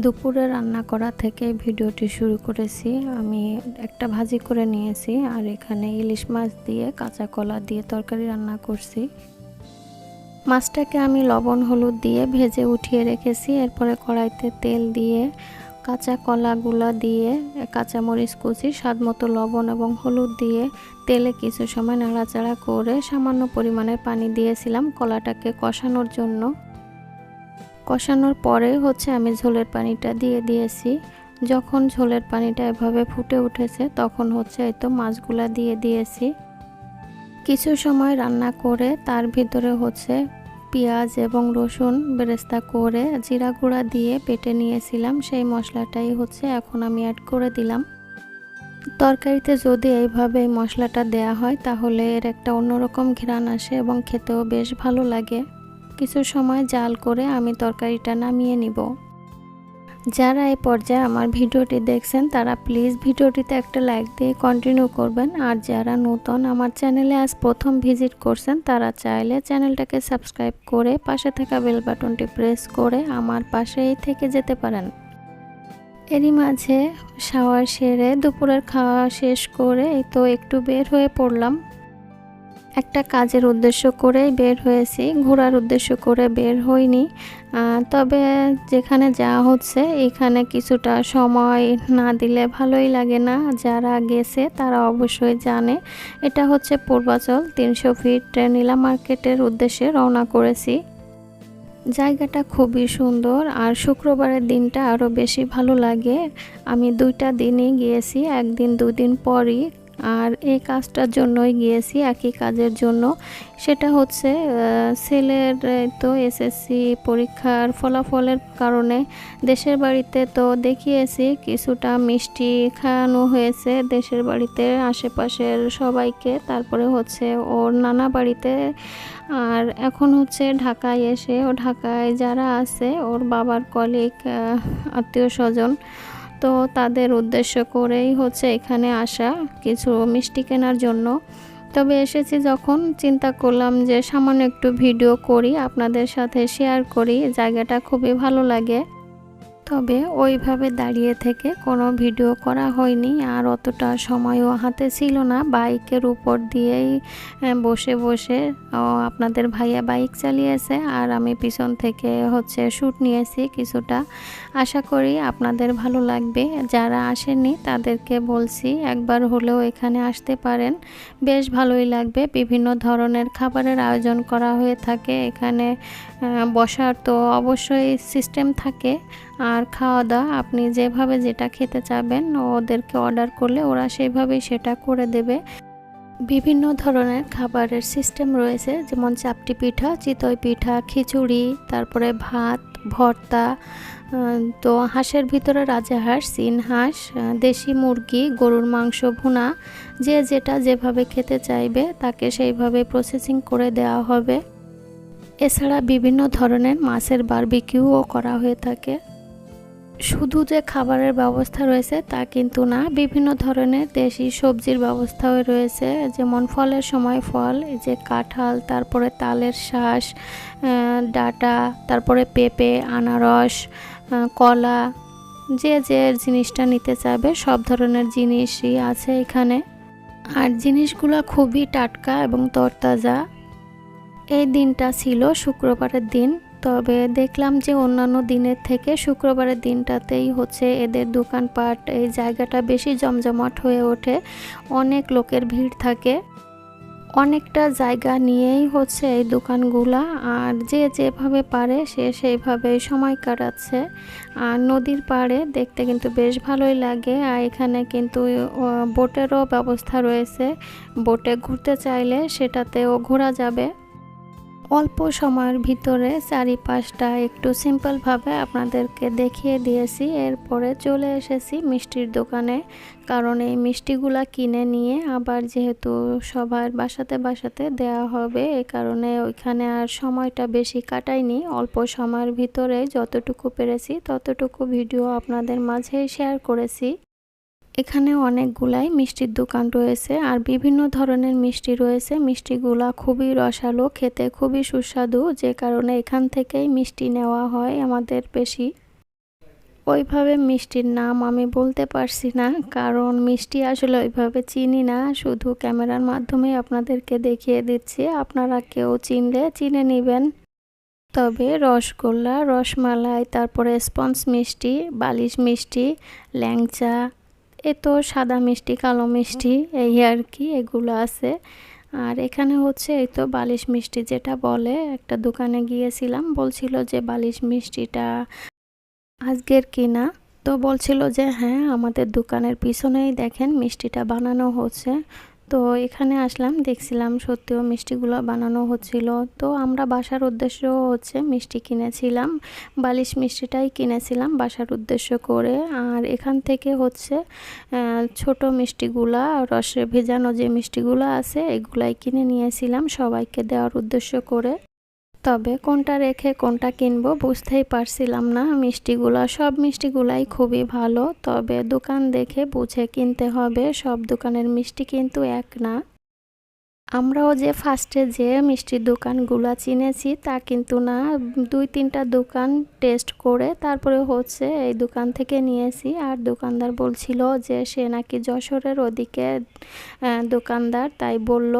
দুপুরে রান্না করা থেকে ভিডিওটি শুরু করেছি। আমি একটা ভাজি করে নিয়েছি আর এখানে ইলিশ মাছ দিয়ে, কাঁচা কলা দিয়ে তরকারি রান্না করছি। মাছটাকে আমি লবণ, হলুদ দিয়ে ভেজে উঠিয়ে রেখেছি। এরপরে কড়াইতে তেল দিয়ে, কাঁচা কলাগুলো দিয়ে, কাঁচামরিচ কুচি, স্বাদ মতো লবণ এবং হলুদ দিয়ে তেলে কিছু সময় নাড়াচাড়া করে সামান্য পরিমাণে পানি দিয়েছিলাম কলাটাকে কষানোর জন্য। কষানোর পরে হচ্ছে আমি ঝোলের পানিটা দিয়ে দিয়েছি। যখন ঝোলের পানিটা এভাবে ফুটে উঠেছে, তখন হচ্ছে এই তো মাছগুলা দিয়ে দিয়েছি। কিছু সময় রান্না করে তার ভিতরে হচ্ছে পেঁয়াজ এবং রসুন বেরেস্তা করে জিরা গুঁড়া দিয়ে পেটে নিয়েছিলাম। সেই মশলাটাই হচ্ছে এখন আমি অ্যাড করে দিলাম। তরকারিতে যদি এইভাবে এই মশলাটা দেয়া হয়, তাহলে এর একটা অন্যরকম ঘ্রাণ আসে এবং খেতেও বেশ ভালো লাগে। কিছু সময় জাল করে আমি তরকারিটা নামিয়ে নিব। যারা এই পর্যায়ে আমার ভিডিওটি দেখছেন, তারা প্লিজ ভিডিওটিতে একটা লাইক দিয়ে কন্টিনিউ করবেন। আর যারা নতুন আমার চ্যানেলে আজ প্রথম ভিজিট করছেন, তারা চাইলে চ্যানেলটাকে সাবস্ক্রাইব করে পাশে থাকা বেল বাটনটি প্রেস করে আমার পাশেই থেকে যেতে পারেন। এরই মাঝে শাওয়ার সেরে দুপুরের খাওয়া শেষ করে এই তো একটু বের হয়ে পড়লাম। একটা কাজের উদ্দেশ্য করেই বের হয়েছি, ঘোরার উদ্দেশ্য করে বের হইনি। তবে যেখানে যাওয়া হচ্ছে, এখানে কিছুটা সময় না দিলে ভালোই লাগে না। যারা গেছে, তারা অবশ্যই জানে। এটা হচ্ছে পূর্বাচল, তিনশো ফিট নীলা মার্কেটের উদ্দেশ্যে রওনা করেছি। জায়গাটা খুবই সুন্দর আর শুক্রবারের দিনটা আরও বেশি ভালো লাগে। আমি দুইটা দিনই গিয়েছি, একদিন দুদিন পরই আর এই কাজটার জন্যই গিয়েছি, একই কাজের জন্য। সেটা হচ্ছে ছেলের তো এসএসসি পরীক্ষার ফলাফলের কারণে দেশের বাড়িতে তো দেখিয়েছি, কিছুটা মিষ্টি খাওয়ানো হয়েছে দেশের বাড়িতে, আশেপাশের সবাইকে। তারপরে হচ্ছে ওর নানা বাড়িতে। আর এখন হচ্ছে ঢাকায় এসে, ও ঢাকায় যারা আছে, ওর বাবার কলিগ আত্মীয় স্বজন তো তাদের উদ্দেশ্য করেই হচ্ছে এখানে আসা, কিছু মিষ্টি কেনার জন্য। তবে এসেছি যখন চিন্তা করলাম যে সামান্য একটু ভিডিও করি, আপনাদের সাথে শেয়ার করি, জায়গাটা খুবই ভালো লাগে। তবে ওইভাবে দাঁড়িয়ে থেকে কোনো ভিডিও করা হয়নি। আর অতটা সময়ও হাতে ছিল না। বাইকের উপর দিয়েই বসে বসে আপনাদের ভাইয়া বাইক চালিয়েছে। আর আমি পিছন থেকে হচ্ছে শ্যুট নিয়েছি কিছুটা। আশা করি আপনাদের ভালো লাগবে। যারা আসেননি তাদেরকে বলছি একবার হলেও এখানে আসতে পারেন। বেশ ভালোই লাগবে। বিভিন্ন ধরনের খাবারের আয়োজন করা হয়ে থাকে। এখানে বসার তো অবশ্যই সিস্টেম থাকে। আর খাওয়া দাওয়া আপনি যেভাবে যেটা খেতে চাবেন, ওদেরকে অর্ডার করলে ওরা সেইভাবেই সেটা করে দেবে। বিভিন্ন ধরনের খাবারের সিস্টেম রয়েছে, যেমন চাপটি পিঠা, চিতই পিঠা, খিচুড়ি, তারপরে ভাত, ভর্তা তো হাঁসের ভিতরে রাজাহাঁস সিন হাঁস দেশি মুরগি, গরুর মাংস, ভুনা, যে যেটা যেভাবে খেতে চাইবে তাকে সেইভাবে প্রসেসিং করে দেওয়া হবে। এছাড়া বিভিন্ন ধরনের মাছের বারবিকিউও করা হয়ে থাকে। শুধু যে খাবারের ব্যবস্থা রয়েছে তা কিন্তু না, বিভিন্ন ধরনের দেশি সবজির ব্যবস্থাও রয়েছে, যেমন ফলের সময় ফল যে কাঁঠাল, তারপরে তালের শ্বাস ডাটা, তারপরে পেঁপে, আনারস কলা, যে যে জিনিসটা নিতে চাইবে, সব ধরনের জিনিসই আছে এখানে। আর জিনিসগুলো খুবই টাটকা এবং তরতাজা। এই দিনটা ছিল শুক্রবারের দিন। তবে দেখলাম যে অন্যান্য দিনের থেকে শুক্রবারের দিনটাতেই হচ্ছে এদের দোকানপাট, এই জায়গাটা বেশি জমজমাট হয়ে ওঠে, অনেক লোকের ভিড় থাকে। অনেকটা জায়গা নিয়েই হচ্ছে এই দোকানগুলা, আর যে যেভাবে পারে সে সেইভাবে সময় কাটাচ্ছে। আর নদীর পাড়ে দেখতে কিন্তু বেশ ভালোই লাগে, আর এখানে কিন্তু বোটেরও ব্যবস্থা রয়েছে। বোটে ঘুরতে চাইলে সেটাতেও ঘোরা যাবে। অল্প সময়ের ভিতরে চারিপাশটা একটু সিম্পলভাবে আপনাদেরকে দেখিয়ে দিয়েছি। এরপরে চলে এসেছি মিষ্টির দোকানে, কারণ এই মিষ্টিগুলা কিনে নিয়ে আবার যেহেতু সবার বাসাতে বাসাতে দেয়া হবে, এ কারণে ওইখানে আর সময়টা বেশি কাটাইনি। অল্প সময়ের ভিতরে যতটুকু পেরেছি ততটুকু ভিডিও আপনাদের মাঝেই শেয়ার করেছি। এখানে অনেকগুলাই মিষ্টির দোকান রয়েছে আর বিভিন্ন ধরনের মিষ্টি রয়েছে। মিষ্টিগুলা খুবই রসালো, খেতে খুবই সুস্বাদু, যে কারণে এখান থেকেই মিষ্টি নেওয়া হয় আমাদের বেশি ওইভাবে মিষ্টির নাম আমি বলতে পারছি না, কারণ মিষ্টি আসলে ওইভাবে চিনি না। শুধু ক্যামেরার মাধ্যমে আপনাদেরকে দেখিয়ে দিচ্ছি, আপনারা কেউ চিনলে চিনে নেবেন। তবে রসগোল্লা, রসমালাই, তারপরে স্পঞ্জ মিষ্টি, বালিশ মিষ্টি, ল্যাংচা এ তো সাদা মিষ্টি, কালো মিষ্টি, এই আর কি, এগুলো আছে। আর এখানে হচ্ছে এই তো বালিশ মিষ্টি যেটা বলে, একটা দোকানে গিয়েছিলাম, বলছিল যে বালিশ মিষ্টিটা আজকের কিনা। তো বলছিল যে হ্যাঁ আমাদের দোকানের পিছনেই দেখেন মিষ্টিটা বানানো হচ্ছে। তো এখানে আসলাম, দেখছিলাম সত্যিও মিষ্টিগুলো বানানো হচ্ছিল। তো আমরা বাসার উদ্দেশ্য হচ্ছে মিষ্টি কিনেছিলাম, বালিশ মিষ্টিটাই কিনেছিলাম বাসার উদ্দেশ্য করে। আর এখান থেকে হচ্ছে ছোট মিষ্টিগুলা, রসে ভেজানো যে মিষ্টিগুলো আছে, এগুলাই কিনে নিয়েছিলাম সবাইকে দেওয়ার উদ্দেশ্য করে। তবে কোনটা রেখে কোনটা কিনবো বুঝতেই পারছিলাম না। মিষ্টিগুলো, সব মিষ্টিগুলাই খুবই ভালো, তবে দোকান দেখে বুঝে কিনতে হবে। সব দোকানের মিষ্টি কিন্তু এক না। আমরাও যে ফার্স্টে যে মিষ্টির দোকানগুলো চিনেছি তা কিন্তু না। দুই তিনটা দোকান টেস্ট করে তারপরে হচ্ছে এই দোকান থেকে নিয়েছি। আর দোকানদার বলছিল যে সে নাকি যশোরের ওদিকে দোকানদার, তাই বলল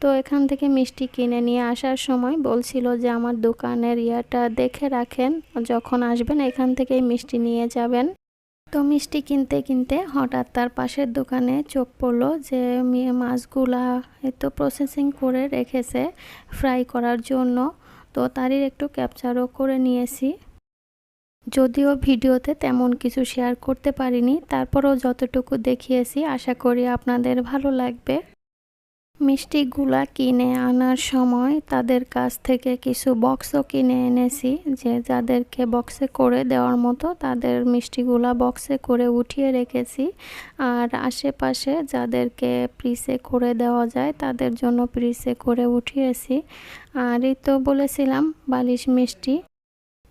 তো এখান থেকে মিষ্টি কিনে নিয়ে আসার সময় বলছিল যে আমার দোকানের ইয়াটা দেখে রাখেন, যখন আসবেন এখান থেকেই মিষ্টি নিয়ে যাবেন। তো মিষ্টি কিনতে কিনতে হঠাৎ তার পাশের দোকানে চোখ পড়ল যে মাছগুলা একটু প্রসেসিং করে রেখেছে ফ্রাই করার জন্য। তো তারই একটু ক্যাপচারও করে নিয়েছি। যদিও ভিডিওতে তেমন কিছু শেয়ার করতে পারিনি, তারপরও যতটুকু দেখিয়েছি, আশা করি আপনাদের ভালো লাগবে। মিষ্টিগুলা কিনে আনার সময় তাদের কাছ থেকে কিছু বক্সও কিনে এনেছি, যে যাদেরকে বক্সে করে দেওয়ার মতো তাদের মিষ্টিগুলা বক্সে করে উঠিয়ে রেখেছি। আর আশেপাশে যাদেরকে প্রিসে করে দেওয়া যায় তাদের জন্য প্রিসে করে উঠিয়েছি। আর এই তো বলেছিলাম, বালিশ মিষ্টি।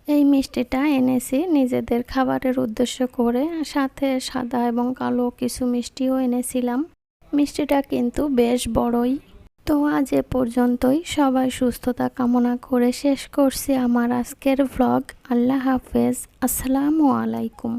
এই মিষ্টিটা এনেছি নিজেদের খাবারের উদ্দেশ্য করে। সাথে সাদা এবং কালো কিছু মিষ্টিও এনেছিলাম। মিষ্টিটা কিন্তু বেশ বড়ই। তো আজ এ পর্যন্তই। সবাই সুস্থতা কামনা করে শেষ করছি আমার আজকের ভ্লগ আল্লাহ হাফেজ। আসসালামু আলাইকুম।